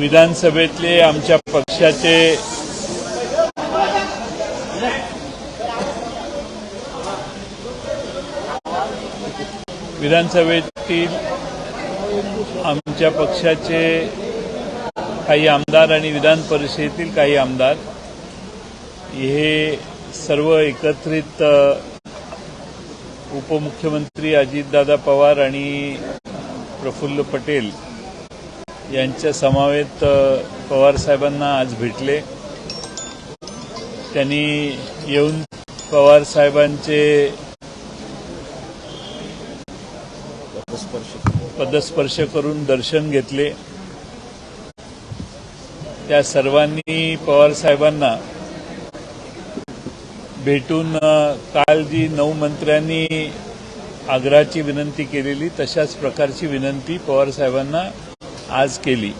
विधानसभेतले आमच्या पक्षाचे विधानसभेतील आमच्या पक्षाचे काही आमदार आणि विधान परिषदेतील काही आमदार हे सर्व एकत्रित उपमुख्यमंत्री अजितदादा पवार आणि प्रफुल्ल पटेल यांच्या समावेत पवारसाहेबांना पवार साहेबांना आज भेटले. त्यांनी येऊन पवारसाहेबांचे पदस्पर्श करून दर्शन घेतले. त्या सर्वांनी पवार साहेबांना भेटून काल जी नऊ मंत्र्यांनी आग्रहाची विनंती केलेली तशाच प्रकारची विनंती पवार साहेबांना आज केली.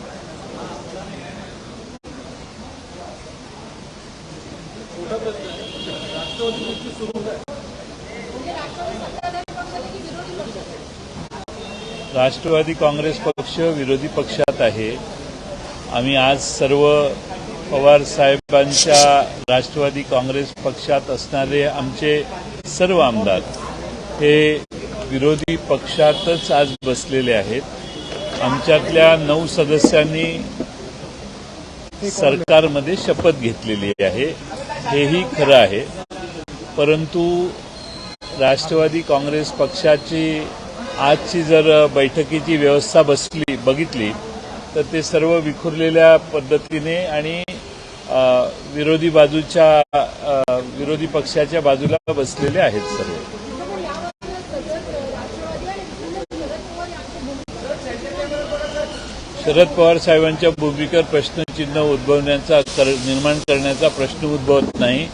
राष्ट्रवादी काँग्रेस पक्ष विरोधी पक्षात आहे. आम्ही आज सर्व पवार साहेबांच्या राष्ट्रवादी काँग्रेस पक्षात असणारे आमचे सर्व आमदार हे विरोधी पक्षातच आज बसलेले आहेत. आमच्यातल्या नऊ सदस्यांनी सरकारमध्ये शपथ घेतलेली आहे. हेही खरं आहे. परंतु राष्ट्रवादी काँग्रेस पक्षाची आजची जर बैठकीची व्यवस्था बसली बघितली तर ते सर्व विखुरलेल्या पद्धतीने आणि विरोधी बाजूच्या विरोधी पक्षाच्या बाजूला बसलेले आहेत सर्व शरद पवार साहेबांच्या भूमिकेवर प्रश्नचिन्ह उद्भवण्याचा कर- निर्माण करण्याचा प्रश्न उद्भवत नाही.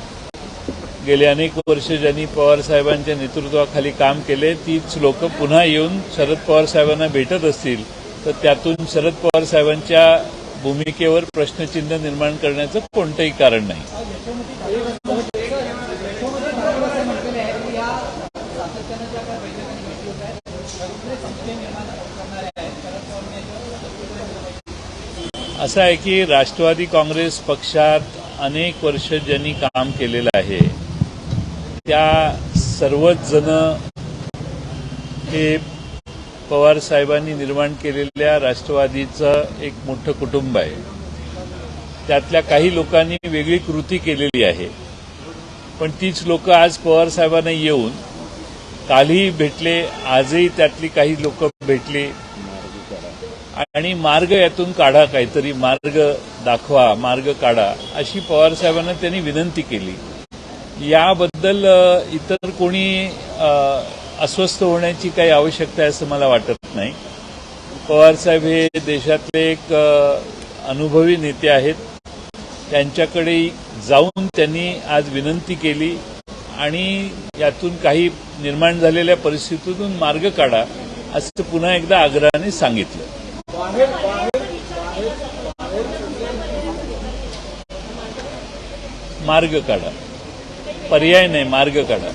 गेले अनेक वर्ष ज्यांनी पवार साहेबांच्या नेतृत्वाखाली काम केले तीच लोक पुन्हा येऊन शरद पवार साहेबांना भेटत असतील. तर त्यातून शरद पवार साहेबांच्या भूमिकेवर प्रश्नचिन्ह निर्माण करण्याचं कोणतंही कारण नाही. असं आहे की राष्ट्रवादी काँग्रेस पक्षात अनेक वर्ष ज्यांनी काम केलेलं आहे त्या सर्वच जण हे पवार साहेबांनी निर्माण केलेल्या राष्ट्रवादीचं एक मोठं कुटुंब आहे. त्यातल्या काही लोकांनी वेगळी कृती केलेली आहे. पण तीच लोक आज पवार साहेबांना येऊन कालही भेटले आजही त्यातली काही लोक भेटली आणि मार्ग यातून काढा काहीतरी मार्ग दाखवा मार्ग काढा अशी पवार साहेबांना त्यांनी विनंती केली. याबद्दल इतर कोणी अस्वस्थ होण्याची काही आवश्यकता आहे असं मला वाटत नाही. पवारसाहेब हे देशातले एक अनुभवी नेते आहेत. त्यांच्याकडे जाऊन त्यांनी आज विनंती केली आणि यातून काही निर्माण झालेल्या परिस्थितीतून मार्ग काढा. असं पुन्हा एकदा आग्रहाने सांगितलं. मार्ग काढा. पर्याय नाही मार्ग काढा.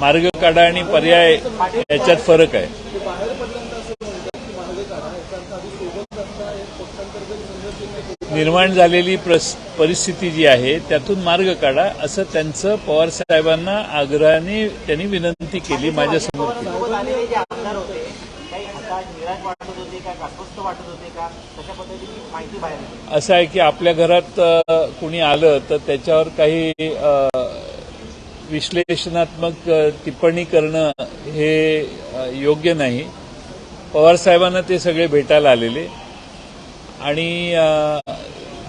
मार्ग काढा आणि पर्याय याच्यात फरक आहे. निर्माण झालेली परिस्थिती जी आहे त्यातून मार्ग काढा असं त्यांचं पवार साहेबांना आग्रहाने त्यांनी विनंती केली माझ्यासमोर केली सोबत आलेले जे आमदार होते काही हताश निराश वाटत होते का? अस्वस्थ वाटत होते का? तशा पद्धतीची माहिती बाहेर येते. असं आहे की आपल्या घरात कुणी आलं तर त्याच्यावर काही विश्लेषणात्मक टिप्पणी करणं हे योग्य नाही. पवार साहेबांना ते सगळे भेटायला आलेले आणि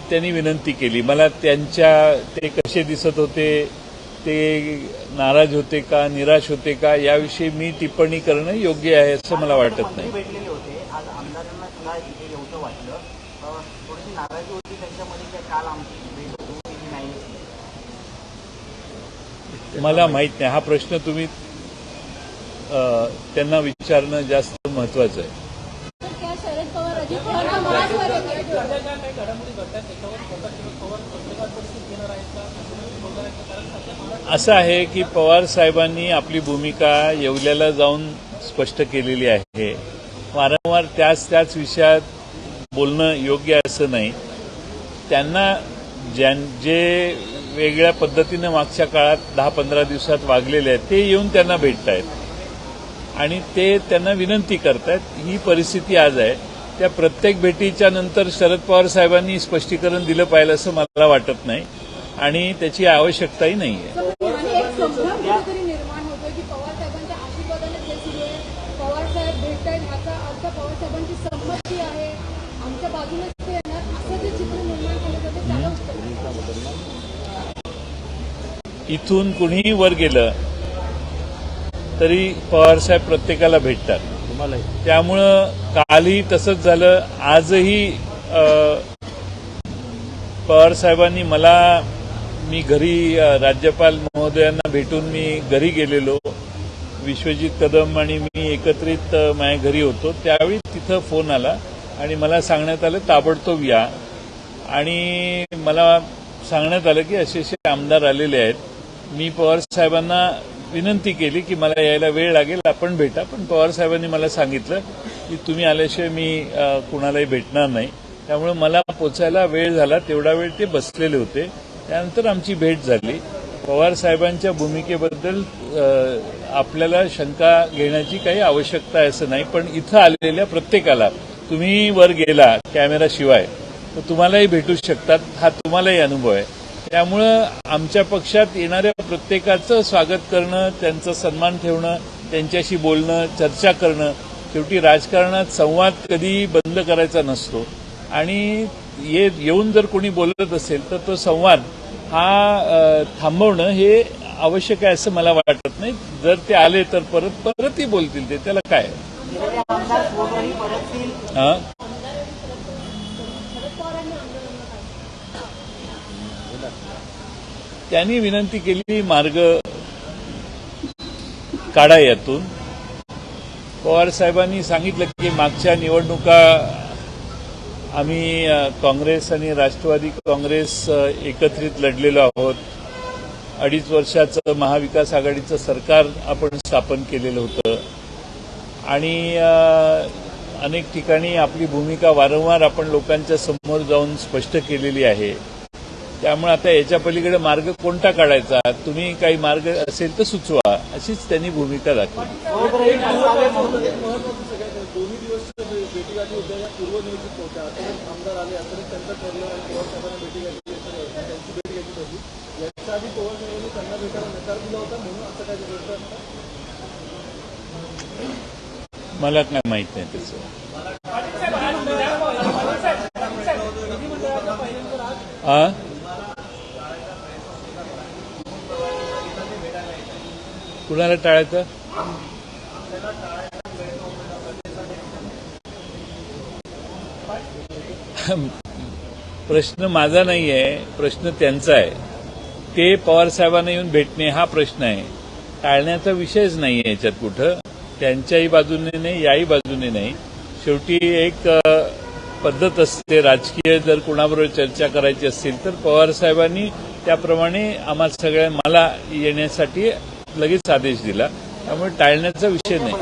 त्यांनी विनंती केली. मला त्यांच्या ते कसे दिसत होते ते नाराज होते का निराश होते का याविषयी मी टिप्पणी करणं योग्य आहे असं मला वाटत नाही. आमदारांना सुद्धा इथे येऊचं वाटलं थोडीशी नाराजी होती. त्यांच्यामध्ये की काल आमची भेट केली नाही मला माहीत नाही. हा प्रश्न तुम्ही अ, त्यांना विचारणं जास्त महत्वाचं आहे. असं आहे की पवार साहेबांनी आपली भूमिका येवल्याला जाऊन स्पष्ट केलेली आहे. वारंवार त्याच त्याच विषयात बोलणं योग्य असं नाही. त्यांना ज्यां जे वेगळ्या पद्धतीनं मागच्या काळात दहा पंधरा दिवसात वागलेले आहेत ते येऊन त्यांना भेटत आहेत आणि ते त्यांना विनंती करतायत ही परिस्थिती आज आहे. त्या प्रत्येक भेटीच्या नंतर शरद पवार साहेबांनी स्पष्टीकरण दिलं पाहिजे असं मला वाटत नाही. आणि त्याची आवश्यकताही नाही आहे आणि एक संभ्रम कुठेतरी निर्माण होतोय की पवार साहेबांच्या आशीर्वादाने जे सुरू आहे पवार साहेब भेटत आहेत ह्याचा अर्थ पवार साहेबांची संमती आहे आमच्या बाजूनेच ते येणार असं जे चित्र निर्माण केलं जातं त्याला उत्तर द्या. इथून कुणीही वर गेलं तरी पवारसाहेब प्रत्येकाला भेटतात. त्यामुळं कालही तसंच झालं. आजही अ, पवारसाहेबांनी मला मी घरी राज्यपाल महोदयांना भेटून मी घरी गेलेलो. विश्वजित कदम आणि मी एकत्रित माझ्या घरी होतो. त्यावेळी तिथं फोन आला आणि मला सांगण्यात आलं ताबडतोब या. आणि मला सांगण्यात आलं की असे असे आमदार आलेले आहेत. मी पवार साहेबांना विनंती केली की मला यायला वेळ लागेल आपण भेटा. पण पवार साहेबांनी मला सांगितलं की तुम्ही आल्याशिवाय मी कुणालाही भेटणार नाही. त्यामुळे मला पोचायला वेळ झाला. तेवढा वेळ ते बसलेले होते. त्यानंतर आमची भेट झाली. पवार साहेबांच्या भूमिकेबद्दल आपल्याला शंका घेण्याची काही आवश्यकता आहे असं नाही. पण इथं आलेल्या प्रत्येकाला तुम्ही वर गेला कॅमेराशिवाय तर तुम्हालाही भेटू शकतात. हा तुम्हालाही अनुभव आहे. त्यामुळं आमच्या पक्षात येणाऱ्या प्रत्येकाचं स्वागत करणं त्यांचा सन्मान ठेवणं त्यांच्याशी बोलणं चर्चा करणं शेवटी राजकारणात संवाद कधी बंद करायचा नसतो. आणि ये येऊन जर कोणी बोलत असेल तर तो संवाद हा थांबवणं हे आवश्यक आहे असं मला वाटत नाही. जर ते आले तर परत परतही बोलतील ते. त्याला काय गेलेले आमदार स्वघरी परततील हा त्यांनी विनंती केली मार्ग काढा यातून. पवार साहेबांनी सांगितलं की मागच्या निवडणुका आम्ही काँग्रेस आणि राष्ट्रवादी काँग्रेस एकत्रित लढलेलो आहोत. अडीच वर्षाचं महाविकास आघाडीचं सरकार आपण स्थापन केलेलं होतं. आणि अनेक ठिकाणी आपली भूमिका वारंवार आपण लोकांच्या समोर जाऊन स्पष्ट केलेली आहे. त्यामुळे आता याच्या पलीकडे मार्ग कोणता काढायचा? तुम्ही काही मार्ग असेल तर सुचवा. अशीच त्यांनी भूमिका दाखवली. मला काय माहीत नाही हा? कुणाला टाळायचं? प्रश्न माझा नाही आहे प्रश्न त्यांचा आहे. ते पवार साहेबांना येऊन भेटणे हा प्रश्न आहे. टाळण्याचा विषयच नाही आहे याच्यात कुठं. त्यांच्याही बाजूने नाही याही बाजूने नाही. शेवटी एक पद्धत असते. राजकीय जर कुणाबरोबर चर्चा करायची असेल तर पवार साहेबांनी त्याप्रमाणे आम्हा सगळ्या मला येण्यासाठी लगेच आदेश दिला. त्यामुळे टाळण्याचा विषय नाही.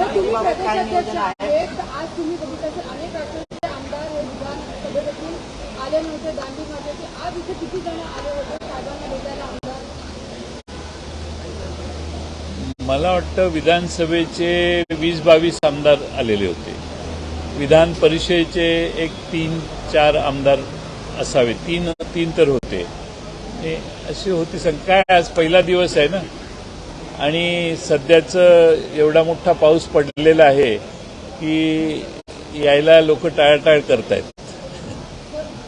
मला वाटतं विधानसभेचे वीस बावीस आमदार आलेले होते. विधान परिषदेचे एक तीन चार आमदार असावे. तीन तीन तर होते. अशी होती. संख्या काय? आज पहिला दिवस आहे ना. आणि सध्याचं एवढा मोठा पाऊस पडलेला आहे की यायला लोक टाळाटाळ करतायत.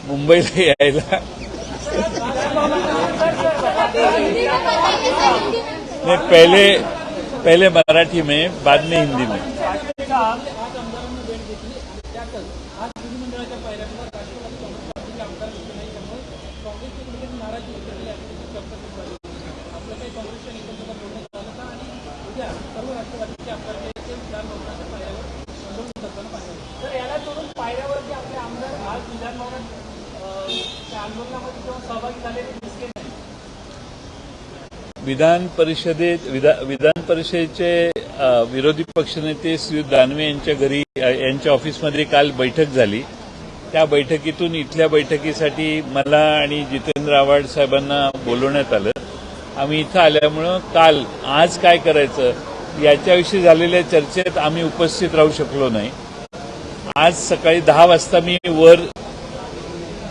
मुंबईला यायला. नहीं पहले पहले मराठी में बाद में हिंदी में तर याला सोडून पायऱ्यावरती आपले आमदार आज विधानभवनात अं, त्या आंदोलनामध्ये जेव्हा सहभागी झालेले दिसले नाही विधान परिषदेत विधा- विधान परिषदेचे विरोधी पक्षनेते श्री दानवे यांच्या घरी यांच्या ऑफिसमध्ये काल बैठक झाली. त्या बैठकीतून इथल्या बैठकीसाठी मला आणि जितेंद्र आव्हाड साहेबांना बोलवण्यात आलं. आम्ही इथं आल्यामुळं काल आज काय करायचं याच्याविषयी झालेल्या चर्चेत आम्ही उपस्थित राहू शकलो नाही. आज सकाळी दहा वाजता मी वर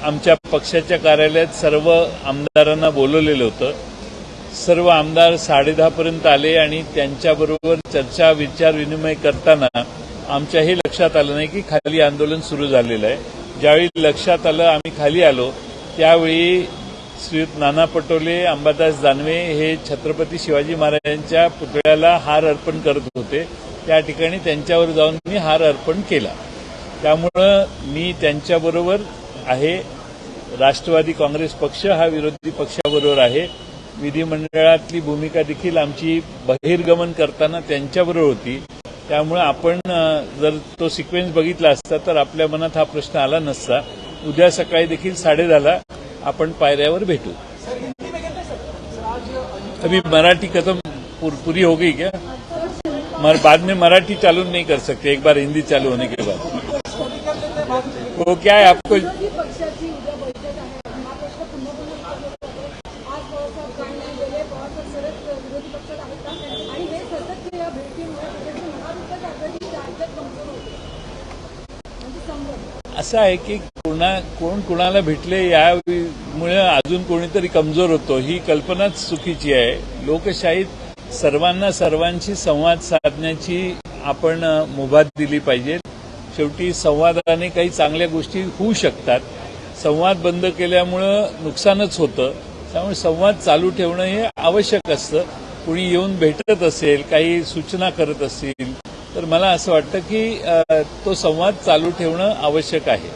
आमच्या पक्षाच्या कार्यालयात सर्व आमदारांना बोलवलेलं होतं. सर्व आमदार साडेदहापर्यंत आले आणि त्यांच्याबरोबर चर्चा विचार विनिमय करताना आमच्या हे लक्षात आलं नाही की खाली आंदोलन सुरू झालेलं आहे. ज्यावेळी लक्षात आलं आम्ही खाली आलो त्यावेळी श्री नाना पटोले अंबादास दानवे हे छत्रपती शिवाजी महाराजांच्या पुतळ्याला हार अर्पण करत होते. त्या ठिकाणी त्यांच्यावर जाऊन मी हार अर्पण केला. त्यामुळं मी त्यांच्याबरोबर आहे. राष्ट्रवादी काँग्रेस पक्ष हा विरोधी पक्षाबरोबर आहे. विधिमंडळातली भूमिका देखील आमची बहिर्गमन करताना त्यांच्याबरोबर होती. त्यामुळे आपण जर तो सिक्वेन्स बघितला असता तर आपल्या मनात हा प्रश्न आला नसता. उद्या सकाळी देखील साडेदहाला आपण पायऱ्यावर भेटू. अभी मराठी कदम पूर- पूरी हो गई क्या? मर बाद में मराठी चालू नहीं कर सकते. एक बार हिंदी चालू होने के बाद. वो क्या है आपको? असं आहे की कोणा कोण कुणाला भेटले यामुळे अजून कोणीतरी कमजोर होतो. ही कल्पनाच चुकीची आहे. लोकशाहीत सर्वांना सर्वांशी संवाद साधण्याची आपण मुभा दिली पाहिजे. शेवटी संवादाने काही चांगल्या गोष्टी होऊ शकतात. संवाद बंद केल्यामुळं नुकसानच होतं. त्यामुळे संवाद चालू ठेवणं हे आवश्यक असतं. कुणी येऊन भेटत असेल काही सूचना करत असतील तर मला असं वाटतं की तो संवाद चालू ठेवणं आवश्यक आहे.